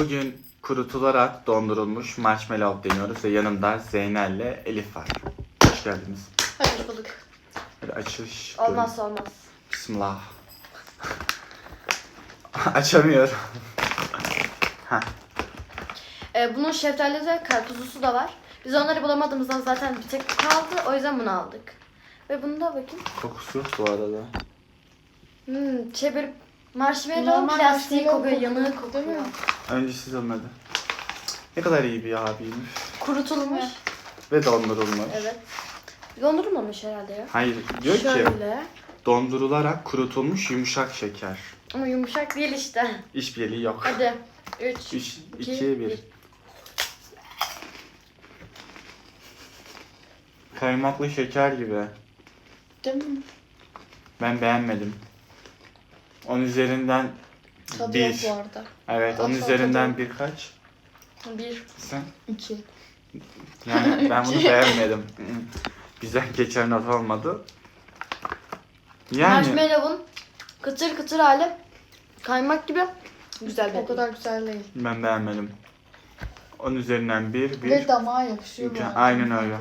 Bugün kurutularak dondurulmuş marshmallow deniyoruz ve yanımda Zeynel ile Elif var. Hoş geldiniz. Hoş bulduk. Hadi açış. Olmazsa olmaz. Bismillah. Açamıyorum. Ee, bunun şeftalili ve karpuzlusu da var. Biz onları bulamadığımızdan zaten bir tek kaldı. O yüzden bunu aldık. Ve bunu da bakayım. Kokusu yok bu arada. Hmm, şey böyle marshmallow Normal plastiği marshmallow kokuyor, yanığı kokuyor, kokuyor. değil mi? Önce siz olmadı. Ne kadar iyi bir abiymiş. Kurutulmuş. Ve dondurulmuş. Evet. Dondurulmamış herhalde ya. Hayır diyor ki Şöyle. dondurularak kurutulmuş yumuşak şeker. Ama yumuşak değil işte. İşbirliği yok. Hadi. 3, 3, İki, 2, 1. bir. Kaymaklı şeker gibi. Değil mi? Ben beğenmedim. Onun üzerinden Tadı bir. yok bu arada. Evet, onun Asla üzerinden tadı birkaç. 1. Sen? İki. Yani ben bunu beğenmedim. Güzel geçer not olmadı. Yani Marshmallow'un kıtır kıtır hali kaymak gibi güzel bir O kadar güzel değil. ben beğenmedim. Onun üzerinden bir, bir. Ve damağa yapışıyor bu arada. Aynen öyle.